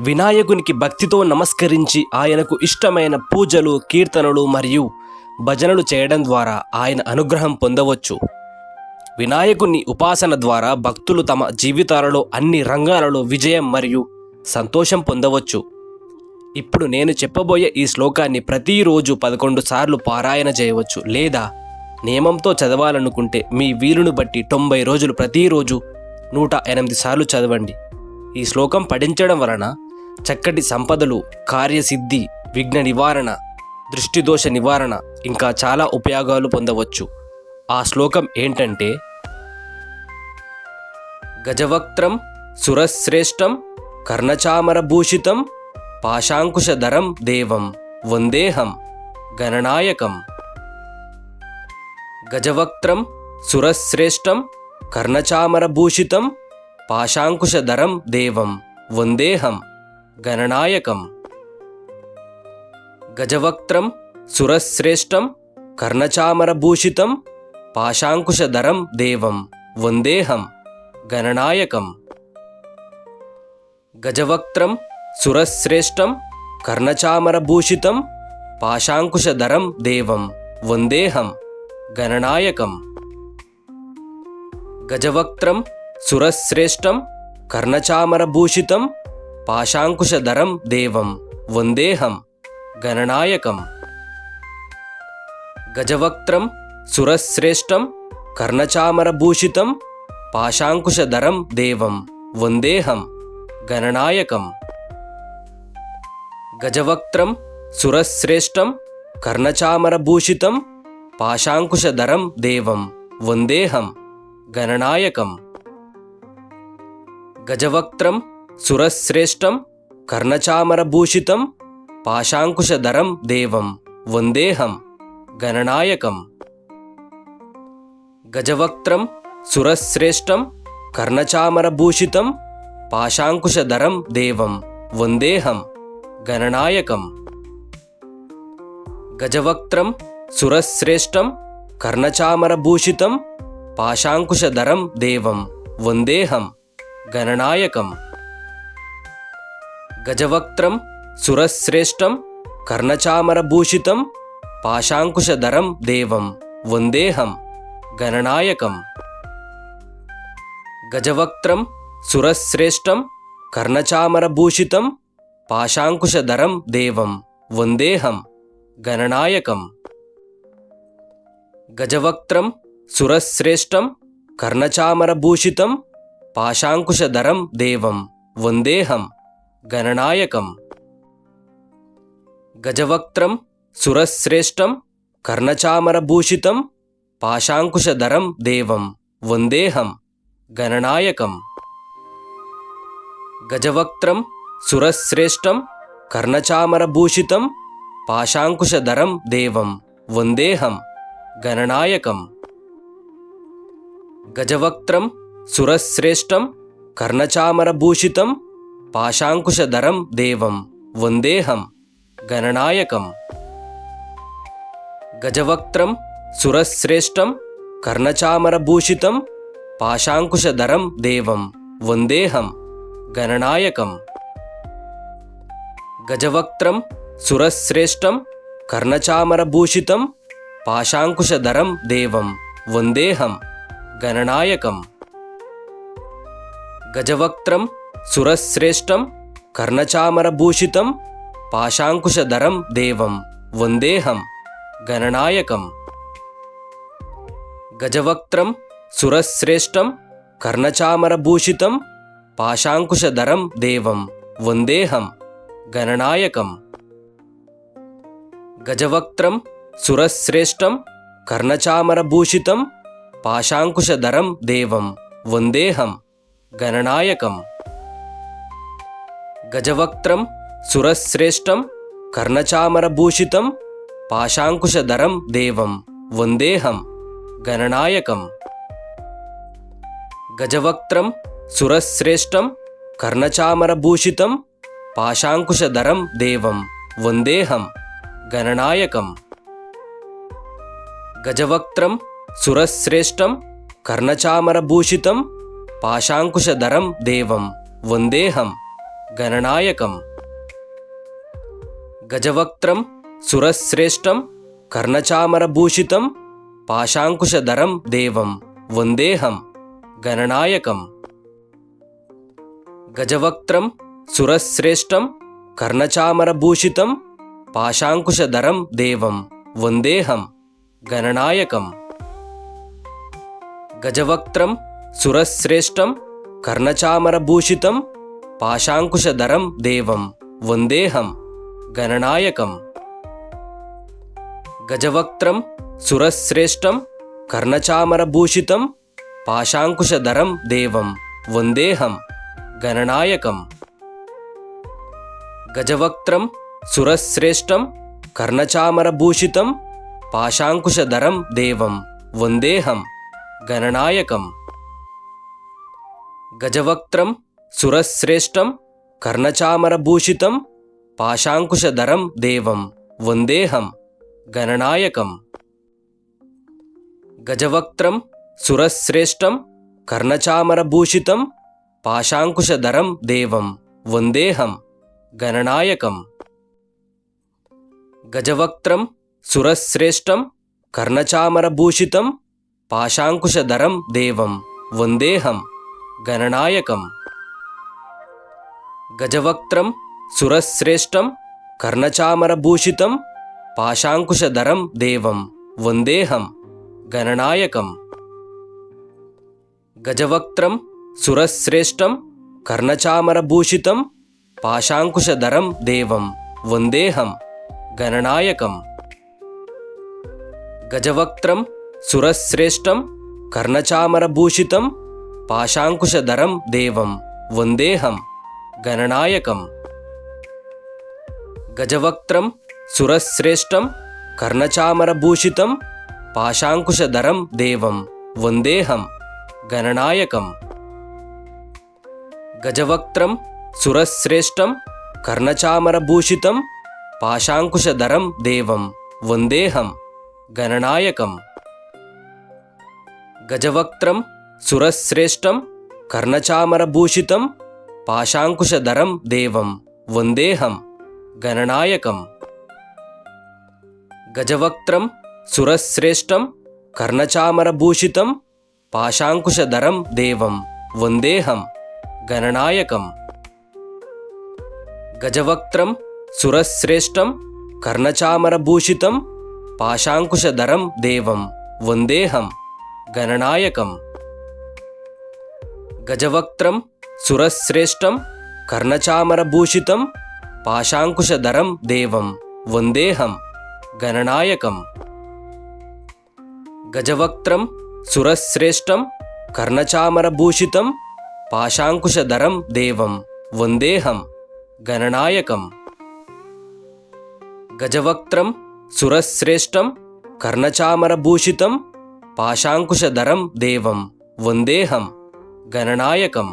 వినాయకునికి భక్తితో నమస్కరించి ఆయనకు ఇష్టమైన పూజలు కీర్తనలు మరియు భజనలు చేయడం ద్వారా ఆయన అనుగ్రహం పొందవచ్చు. వినాయకుని ఉపాసన ద్వారా భక్తులు తమ జీవితాలలో అన్ని రంగాలలో విజయం మరియు సంతోషం పొందవచ్చు. ఇప్పుడు నేను చెప్పబోయే ఈ శ్లోకాన్ని ప్రతిరోజు పదకొండు సార్లు పారాయణ చేయవచ్చు లేదా నియమంతో చదవాలనుకుంటే మీ వీలును బట్టి తొంభై రోజులు ప్రతిరోజు నూట ఎనిమిది సార్లు చదవండి. ఈ శ్లోకం పఠించడం వలన చక్కటి సంపదలు కార్యసిద్ధి విఘ్న నివారణ దృష్టిదోష నివారణ ఇంకా చాలా ఉపయోగాలు పొందవచ్చు. ఆ శ్లోకం ఏంటంటే గజవక్త్రం సురశ్రేష్టం కర్ణచామరభూషితం పాశాంకుశధరం దేవం వందేహం గణనాయకం. గజవక్త్రం సురశ్రేష్టం కర్ణచామరభూషితం పాశాంకుశధరం దేవం వందేహం గణనాయకం. గజవక్త్రం సురశ్రేష్టం కర్ణచామరభూషితం పాశాంకుశధరం దేవం వందేహం. గణనాయకం. గజవక్త్రం సురశ్రేష్టం కర్ణచామరభూషితం పాశాంకుశధరం దేవం వందేహం. గణనాయకం. గజవక్త్రం సురశ్రేష్టం కర్ణచామరభూషితం పాశాంకుశధరం దేవం వందేహం గణనాయకం. గజవక్త్రం సురశ్రేష్టం కర్ణచామరభూషితం పాశాంకుశధరం దేవం వందేహం గణనాయకం. గజవక్త్రం సురశ్రేష్టం కర్ణచామరభూషితం పాశాంకుశధరం దేవం వందేహం గణనాయకం. గజవక్త్రం సురశ్రేష్టం కర్ణచామరభూషితం పాశాంకుశధరం దేవం వందేహం గణనాయకం గజవక్త్రం సురశ్రేష్టం కర్ణచామరభూషితం పాశాంకుశధరం దేవం వందేహం గణనాయకం గజవక్త్రం సురశ్రేష్టం కర్ణచామరభూషితం పాశాంకుశధరం దేవం వందేహం గణనాయకం గజవక్త్రం సురశ్రేష్టం కర్ణచామరభూషితం పాశాంకుశధరం దేవం వందేహం గణనాయకం. గజవక్త్రం సురశ్రేష్టం కర్ణచామరభూషితం పాశాంకుశధరం దేవం వందేహం గణనాయకం. గజవక్త్రం సురశ్రేష్టం కర్ణచామరభూషితం పాశాంకుశధరం దేవం వందేహం. గణనాయకం. గజవక్త్రం సురశ్రేష్టం కర్ణచామరభూషితం పాశాంకుశధరం దేవం వందేహం గణనాయకం. గజవక్త్రం సురశ్రేష్టం కర్ణచామరభూషితం పాశాంకుశధరం దేవం వందేహం గణనాయకం. గజవక్త్రం సురశ్రేష్టం కర్ణచామరభూషితం పాశాంకుశధరం దేవం వందేహం గణనాయకం. గజవక్త్రం సురశ్రేష్టం కర్ణచామరభూషితం పాశాంకుశధరం దేవం వందేహం గణనాయకం. గజవక్త్రం సురశ్రేష్టం కర్ణచామరభూషితం పాశాంకుశధరం దేవం వందేహం గణనాయకం. గజవక్త్రం సురశ్రేష్టం కర్ణచామరభూషితం పాశాంకుశధరం దేవం వందేహం గణనాయకం. గజవక్త్రం సురశ్రేష్టం కర్ణచామరభూషితం పాశాంకుశధరం దేవం వందేహం గణనాయకం. గజవక్త్రం సురశ్రేష్టం కర్ణచామరభూషితం పాశాంకుశధరం దేవం వందేహం గణనాయకం. గజవక్త్రం సురశ్రేష్టం కర్ణచామరభూషితం పాశాంకుశధరం దేవం వందేహం గణనాయకం. గజవక్త్రం సురశ్రేష్టం కర్ణచామరభూషితం పాశాంకుశధరం దేవం వందేహం గణనాయకం. గజవక్త్రం సురశ్రేష్టం కర్ణచామరభూషితం పాశాంకుశధరం దేవం వందేహం. గణనాయకం. గజవక్త్రం సురశ్రేష్టం కర్ణచామరభూషితం పాశాంకుశధరం దేవం వందేహం గణనాయకం. గజవక్త్రం సురశ్రేష్టం కర్ణచామరభూషితం పాశాంకుశధరం దేవం వందేహం గణనాయకం. గజవక్త్రం సురశ్రేష్టం కర్ణచామరభూషితం పాశాంకుశధరం దేవం వందేహం గణనాయకం. గజవక్త్రం సురశ్రేష్టం కర్ణచామరభూషితం పాశాంకుశధరం దేవం వందేహం గణనాయకం. గజవక్త్రం సురశ్రేష్టం కర్ణచామరభూషితం పాశాంకుశధరం దేవం వందేహం గణనాయకం. గజవక్త్రం సురశ్రేష్టం కర్ణచామరభూషితం పాశాంకుశధరం దేవం వందేహం గణనాయకం గజవక్త్రం సురశ్రేష్టం కర్ణచామరభూషితం పాశాంకుశధరం దేవం వందేహం గణనాయకం గజవక్త్రం సురశ్రేష్టం కర్ణచామరభూషితం పాశాంకుశధరం దేవం వందేహం గణనాయకం గజవక్త్రం సురశ్రేష్టం కర్ణచామరభూషితం పాశాంకుశధరం దేవం వందేహం గణనాయకం. గజవక్త్రం సురశ్రేష్టం కర్ణచామరభూషితం పాశాంకుశధరం దేవం వందేహం గణనాయకం. గజవక్త్రం సురశ్రేష్టం కర్ణచామరభూషితం పాశాంకుశధరం దేవం వందేహం. గణనాయకం. గజవక్త్రం సురశ్రేష్టం కర్ణచామరభూషితం పాశాంకుశధరం దేవం వందేహం గణనాయకం. గజవక్త్రం సురశ్రేష్టం కర్ణచామరభూషితం పాశాంకుశధరం దేవం వందేహం గణనాయకం. గజవక్త్రం సురశ్రేష్టం కర్ణచామరభూషితం పాశాంకుశధరం దేవం వందేహం గణనాయకం. గజవక్త్రం సురశ్రేష్టం కర్ణచామరభూషితం పాశాంకుశధరం దేవం వందేహం గణనాయకం. గజవక్త్రం సురశ్రేష్టం కర్ణచామరభూషితం పాశాంకుశధరం దేవం వందేహం గణనాయకం. గజవక్త్రం సురశ్రేష్టం కర్ణచామరభూషితం పాశాంకుశధరం దేవం వందేహం గణనాయకం గజవక్త్రం సురశ్రేష్టం కర్ణచామరభూషితం పాశాంకుశధరం దేవం వందేహం గణనాయకం గజవక్త్రం సురశ్రేష్టం కర్ణచామరభూషితం పాశాంకుశధరం దేవం వందేహం గణనాయకం